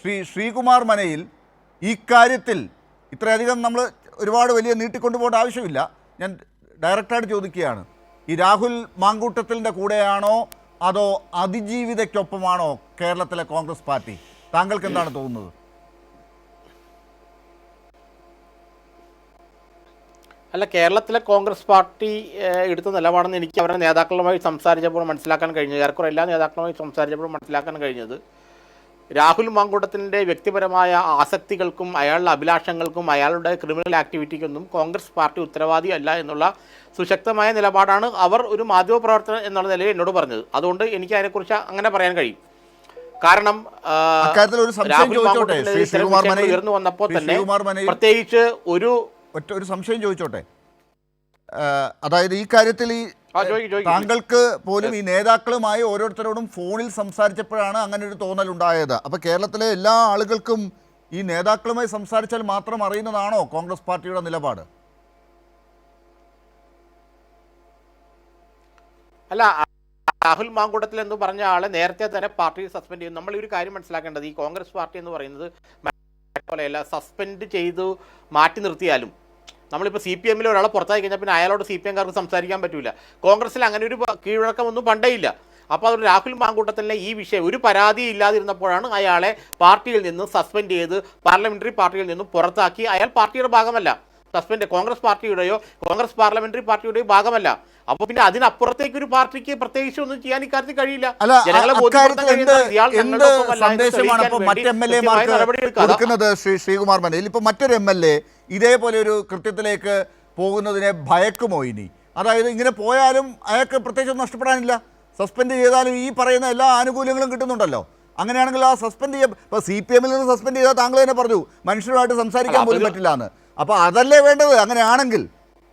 ശ്രീ ശ്രീകുമാർ മനയിൽ ഈ കാര്യത്തിൽ ഇത്രയധികം നമ്മൾ ഒരുപാട് വലിയ നീട്ടിക്കൊണ്ടുപോകേണ്ട ആവശ്യമില്ല. ഞാൻ ഡയറക്റ്റായിട്ട് ചോദിക്കുകയാണ്. ഈ രാഹുൽ മാങ്കൂട്ടത്തിന്റെ കൂടെയാണോ അതോ അതിജീവിതയ്ക്കൊപ്പമാണോ കേരളത്തിലെ കോൺഗ്രസ് പാർട്ടി? താങ്കൾക്ക് എന്താണ് തോന്നുന്നത്? അല്ല കേരളത്തിലെ കോൺഗ്രസ് പാർട്ടി എടുത്ത നിലപാടെന്ന് എനിക്ക് അവരുടെ നേതാക്കളുമായി സംസാരിച്ചപ്പോൾ മനസ്സിലാക്കാൻ കഴിഞ്ഞത് ഏറെക്കുറെ എല്ലാ നേതാക്കളുമായി സംസാരിച്ചപ്പോൾ മനസ്സിലാക്കാൻ കഴിഞ്ഞത് രാഹുൽ മാങ്കൂട്ടത്തിന്റെ വ്യക്തിപരമായ ആസക്തികൾക്കും അയാളുടെ അഭിലാഷങ്ങൾക്കും അയാളുടെ ക്രിമിനൽ ആക്ടിവിറ്റിക്കൊന്നും കോൺഗ്രസ് പാർട്ടി ഉത്തരവാദി അല്ല എന്നുള്ള സുശക്തമായ നിലപാടാണ് അവർ ഒരു മാധ്യമപ്രവർത്തകൻ എന്നുള്ള നിലയിൽ എന്നോട് പറഞ്ഞത്. അതുകൊണ്ട് എനിക്ക് അതിനെക്കുറിച്ച് അങ്ങനെ പറയാൻ കഴിയും. കാരണം രാഹുൽ ഉയർന്നു വന്നപ്പോൾ തന്നെ പ്രത്യേകിച്ച് ഒരു ഒറ്റ ഒരു സംശയം ചോദിച്ചോട്ടെ? അതായത് ഈ കാര്യത്തിൽ ഈ. താങ്കൾക്ക് പോലും ഈ നേതാക്കളുമായി ഓരോരുത്തരോടും ഫോണിൽ സംസാരിച്ചപ്പോഴാണ് അങ്ങനെ ഒരു തോന്നൽ ഉണ്ടായത് അപ്പൊ കേരളത്തിലെ എല്ലാ ആളുകൾക്കും ഈ നേതാക്കളുമായി സംസാരിച്ചാൽ മാത്രം അറിയുന്നതാണോ കോൺഗ്രസ് പാർട്ടിയുടെ നിലപാട്? അല്ല രാഹുൽ മാങ്കൂട്ടത്തിൽ എന്ന് പറഞ്ഞ ആളെ നേരത്തെ തന്നെ പാർട്ടി സസ്പെൻഡ് ചെയ്യും നമ്മൾ ഈ ഒരു കാര്യം മനസ്സിലാക്കേണ്ടത് ഈ കോൺഗ്രസ് പാർട്ടി എന്ന് പറയുന്നത് പോലെയല്ല സസ്പെൻഡ് ചെയ്തു മാറ്റി നിർത്തിയാലും നമ്മളിപ്പോൾ സി പി എമ്മിൽ ഒരാളെ പുറത്തായി കഴിഞ്ഞാൽ പിന്നെ അയാളോട് സി പി എംകാർക്ക് സംസാരിക്കാൻ പറ്റില്ല കോൺഗ്രസ്സിൽ അങ്ങനെ ഒരു കീഴ്വഴക്കമൊന്നും പണ്ടേ ഇല്ല. അപ്പോൾ അതൊരു രാഹുൽ മാങ്കൂട്ടത്തിലെ ഈ വിഷയം ഒരു പരാതി ഇല്ലാതിരുന്നപ്പോഴാണ് അയാളെ പാർട്ടിയിൽ നിന്ന് സസ്പെൻഡ് ചെയ്ത് പാർലമെന്ററി പാർട്ടിയിൽ നിന്നും പുറത്താക്കി അയാൾ പാർട്ടിയുടെ ഭാഗമല്ല. സസ്പെൻഡ് കോൺഗ്രസ് പാർട്ടിയുടെയോ കോൺഗ്രസ് പാർലമെന്ററി പാർട്ടിയുടെയോ ഭാഗമല്ല. അപ്പൊ പിന്നെ അതിനപ്പുറത്തേക്ക് ഒരു പാർട്ടിക്ക് പ്രത്യേകിച്ച് ഒന്നും ചെയ്യാൻ ഇക്കാര്യത്തിൽ കഴിയില്ല. കൊടുക്കുന്നത് ശ്രീ ശ്രീകുമാർ മനയിൽ ഇപ്പൊ മറ്റൊരു എം എൽ എ ഇതേപോലെ ഒരു കൃത്യത്തിലേക്ക് പോകുന്നതിനെ ഭയക്കുമോ ഇനി? അതായത് ഇങ്ങനെ പോയാലും അയാൾക്ക് പ്രത്യേകിച്ച് നഷ്ടപ്പെടാനില്ല. സസ്പെൻഡ് ചെയ്താലും ഈ പറയുന്ന എല്ലാ ആനുകൂല്യങ്ങളും കിട്ടുന്നുണ്ടല്ലോ. അങ്ങനെയാണെങ്കിൽ ആ സസ്പെൻഡ് ചെയ്യാം ഇപ്പോൾ സി പി എമ്മിൽ നിന്ന് സസ്പെൻഡ് ചെയ്താൽ താങ്കൾ തന്നെ പറഞ്ഞു മനുഷ്യരുമായിട്ട് സംസാരിക്കാൻ പോലും പറ്റില്ല എന്ന്. അപ്പോൾ അതല്ലേ വേണ്ടത്? അങ്ങനെയാണെങ്കിൽ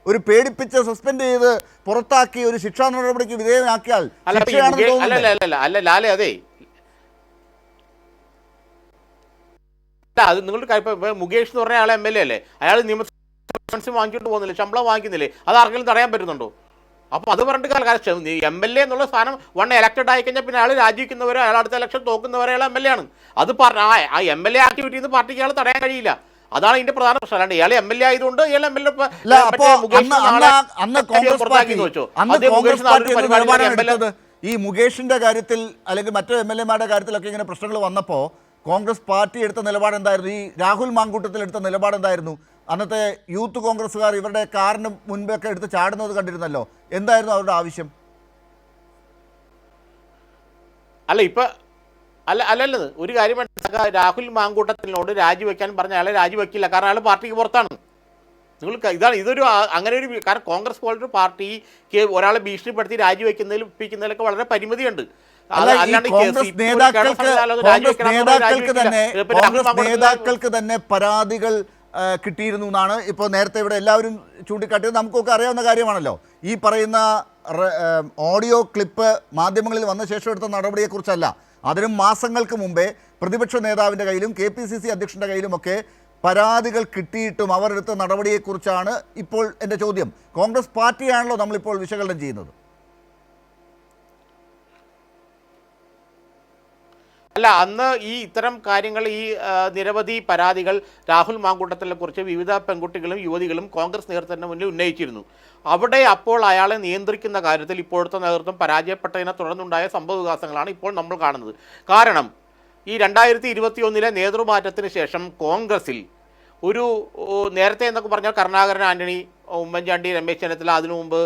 ഒരു പേടിപ്പിച്ച് സസ്പെൻഡ് ചെയ്ത് പുറത്താക്കി ഒരു ശിക്ഷാ നടപടിക്ക് വിധേയനാക്കിയാൽ അല്ല ലാലെ അതെ. അത് നിങ്ങളുടെ കാര്യം മുകേഷ് എന്ന് പറഞ്ഞ ആളെ എം എൽ എ അല്ലേ? അയാൾ നിയമസഭ വാങ്ങിച്ചിട്ട് പോകുന്നില്ലേ? ശമ്പളം വാങ്ങിക്കുന്നില്ലേ? അത് ആർക്കെങ്കിലും തടയാൻ പറ്റുന്നുണ്ടോ? അപ്പൊ അത് പറഞ്ഞിട്ട് കാലം എം എൽ എ എന്നുള്ള സ്ഥാനം വൺ എലക്റ്റഡ് ആയി കഴിഞ്ഞാൽ പിന്നെ അയാൾ രാജിക്കുന്നവരോ അയാൾ അടുത്ത ഇലക്ഷൻ തോക്കുന്നവരോ അയാൾ എം എൽ എ ആണ്. അത് പറഞ്ഞ ആ- എം എൽ എ ആക്ടിവിറ്റി പാർട്ടിക്ക് അയാൾ തടയാൻ കഴിയില്ല. അതാണ് ഇതിന്റെ പ്രധാന പ്രശ്നം. അല്ലാണ്ട് ഇയാളെ എം എൽ എ ആയതുകൊണ്ട് ഇയാൾ എം എൽ എ അന്ന് കോൺഗ്രസ് പാർട്ടി അന്ന് കോൺഗ്രസ് പാർട്ടി ഈ മുകേഷിന്റെ കാര്യത്തിൽ അല്ലെങ്കിൽ മറ്റു എം എൽ എമാരുടെ കാര്യത്തിലൊക്കെ ഇങ്ങനെ പ്രശ്നങ്ങൾ വന്നപ്പോൾ കോൺഗ്രസ് പാർട്ടി എടുത്ത നിലപാട് എന്തായിരുന്നു? ഈ രാഹുൽ മാങ്കൂട്ടത്തിൽ എടുത്ത നിലപാട് എന്തായിരുന്നു? അന്നത്തെ യൂത്ത് കോൺഗ്രസ്സുകാർ ഇവരുടെ കാറിന് മുൻപൊക്കെ എടുത്ത് ചാടുന്നത് കണ്ടിരുന്നല്ലോ. എന്തായിരുന്നു അവരുടെ ആവശ്യം? അല്ല ഇപ്പൊ അല്ല അല്ലല്ലത്. ഒരു കാര്യം മനസ്സിലാക്കുക രാഹുൽ മാങ്കൂട്ടത്തിനോട് രാജിവെക്കാൻ പറഞ്ഞ അയാളെ രാജിവെക്കില്ല. കാരണം അയാൾ പാർട്ടിക്ക് പുറത്താണ്. നിങ്ങൾ ഇതാണ് ഇതൊരു അങ്ങനെ ഒരു കാരണം കോൺഗ്രസ് പോലൊരു പാർട്ടിക്ക് ഒരാളെ ഭീഷണിപ്പെടുത്തി രാജിവെക്കുന്നതിൽ ഒപ്പിക്കുന്നതിലൊക്കെ വളരെ പരിമിതിയുണ്ട്. നേതാക്കൾക്ക് തന്നെ പരാതികൾ കിട്ടിയിരുന്നു എന്നാണ് ഇപ്പോൾ നേരത്തെ ഇവിടെ എല്ലാവരും ചൂണ്ടിക്കാട്ടിയത്. നമുക്കൊക്കെ അറിയാവുന്ന കാര്യമാണല്ലോ. ഈ പറയുന്ന ഓഡിയോ ക്ലിപ്പ് മാധ്യമങ്ങളിൽ വന്ന ശേഷം എടുത്ത നടപടിയെക്കുറിച്ചല്ല. അതിനും മാസങ്ങൾക്ക് മുമ്പേ പ്രതിപക്ഷ നേതാവിന്റെ കയ്യിലും കെ പി സി സി അധ്യക്ഷന്റെ കയ്യിലുമൊക്കെ പരാതികൾ കിട്ടിയിട്ടും അവരെടുത്ത നടപടിയെക്കുറിച്ചാണ് ഇപ്പോൾ എന്റെ ചോദ്യം. കോൺഗ്രസ് പാർട്ടിയാണല്ലോ നമ്മളിപ്പോൾ വിശകലനം ചെയ്യുന്നത്. അല്ല അന്ന് ഈ ഇത്തരം കാര്യങ്ങൾ ഈ നിരവധി പരാതികൾ രാഹുൽ മാങ്കൂട്ടത്തിനെ കുറിച്ച് വിവിധ പെൺകുട്ടികളും യുവതികളും കോൺഗ്രസ് നേതൃത്വത്തിന് മുന്നിൽ ഉന്നയിച്ചിരുന്നു. അവിടെ അപ്പോൾ അയാളെ നിയന്ത്രിക്കുന്ന കാര്യത്തിൽ ഇപ്പോഴത്തെ നേതൃത്വം പരാജയപ്പെട്ടതിനെ തുടർന്നുണ്ടായ സംഭവവികാസങ്ങളാണ് ഇപ്പോൾ നമ്മൾ കാണുന്നത്. കാരണം ഈ രണ്ടായിരത്തി ഇരുപത്തി ഒന്നിലെ നേതൃമാറ്റത്തിന് ശേഷം കോൺഗ്രസിൽ ഒരു നേരത്തെ എന്നൊക്കെ പറഞ്ഞാൽ കരുണാകരൻ ആന്റണി ഉമ്മൻചാണ്ടി രമേശ് ചെന്നിത്തല അതിനു മുമ്പ്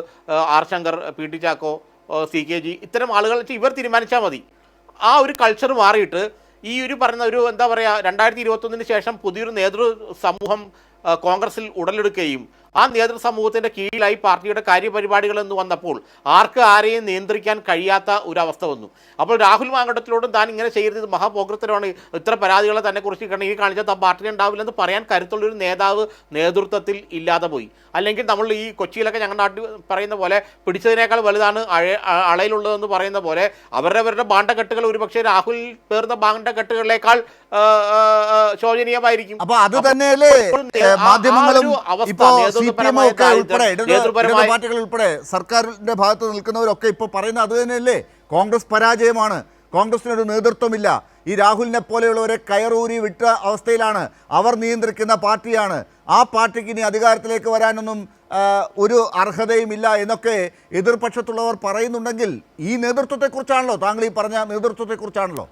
R Shankar P T Chacko C K G ഇത്തരം ആളുകൾ ഇവർ തീരുമാനിച്ചാൽ മതി. ആ ഒരു കൾച്ചർ മാറിയിട്ട് ഈ ഒരു പറയുന്ന ഒരു എന്താ പറയുക രണ്ടായിരത്തി ഇരുപത്തൊന്നിന് ശേഷം പുതിയൊരു നേതൃ സമൂഹം കോൺഗ്രസിൽ ഉടലെടുക്കുകയും ആ നേതൃസമൂഹത്തിന്റെ കീഴിലായി പാർട്ടിയുടെ കാര്യപരിപാടികൾ എന്ന് വന്നപ്പോൾ ആർക്ക് ആരെയും നിയന്ത്രിക്കാൻ കഴിയാത്ത ഒരു അവസ്ഥ വന്നു. അപ്പോൾ രാഹുൽ മാങ്കടത്തിലോടും താൻ ഇങ്ങനെ ചെയ്യരുത് ഇത് മഹാപോഗ്രത്തരമാണ് ഇത്ര പരാതികളെ തന്നെ കുറിച്ച് ഈ കാണിച്ചാൽ താൻ പാർട്ടി ഉണ്ടാവില്ലെന്ന് പറയാൻ കരുത്തുള്ളൊരു നേതാവ് നേതൃത്വത്തിൽ ഇല്ലാതെ പോയി. അല്ലെങ്കിൽ നമ്മൾ ഈ കൊച്ചിയിലൊക്കെ ഞങ്ങളുടെ നാട്ടിൽ പറയുന്ന പോലെ പിടിച്ചതിനേക്കാൾ വലുതാണ് അഴ അളയിലുള്ളതെന്ന് പറയുന്ന പോലെ അവരുടെ അവരുടെ ബാണ്ടക്കെട്ടുകൾ ഒരുപക്ഷെ രാഹുൽ പേർന്ന ബാണ്ടക്കെട്ടുകളിലേക്കാൾ ശോചനീയമായിരിക്കും. അപ്പോൾ അത് തന്നെയല്ലേ മാധ്യമങ്ങളും ഇപ്പോൾ അവസ്ഥ, ഒക്കെ ഉൾപ്പെടെ പാർട്ടികൾ ഉൾപ്പെടെ സർക്കാരിന്റെ ഭാഗത്ത് നിൽക്കുന്നവരൊക്കെ ഇപ്പൊ പറയുന്നത് അത് തന്നെയല്ലേ? കോൺഗ്രസ് പരാജയമാണ്. കോൺഗ്രസിന് ഒരു നേതൃത്വമില്ല. ഈ രാഹുലിനെ പോലെയുള്ളവരെ കയറൂരി വിട്ട അവസ്ഥയിലാണ്. അവർ നിയന്ത്രിക്കുന്ന പാർട്ടിയാണ്. ആ പാർട്ടിക്ക് ഇനി അധികാരത്തിലേക്ക് വരാനൊന്നും ഒരു ഒരു അർഹതയുമില്ല എന്നൊക്കെ എതിർപക്ഷത്തുള്ളവർ പറയുന്നുണ്ടെങ്കിൽ ഈ നേതൃത്വത്തെക്കുറിച്ചാണല്ലോ താങ്കൾ ഈ പറഞ്ഞ നേതൃത്വത്തെക്കുറിച്ചാണല്ലോ?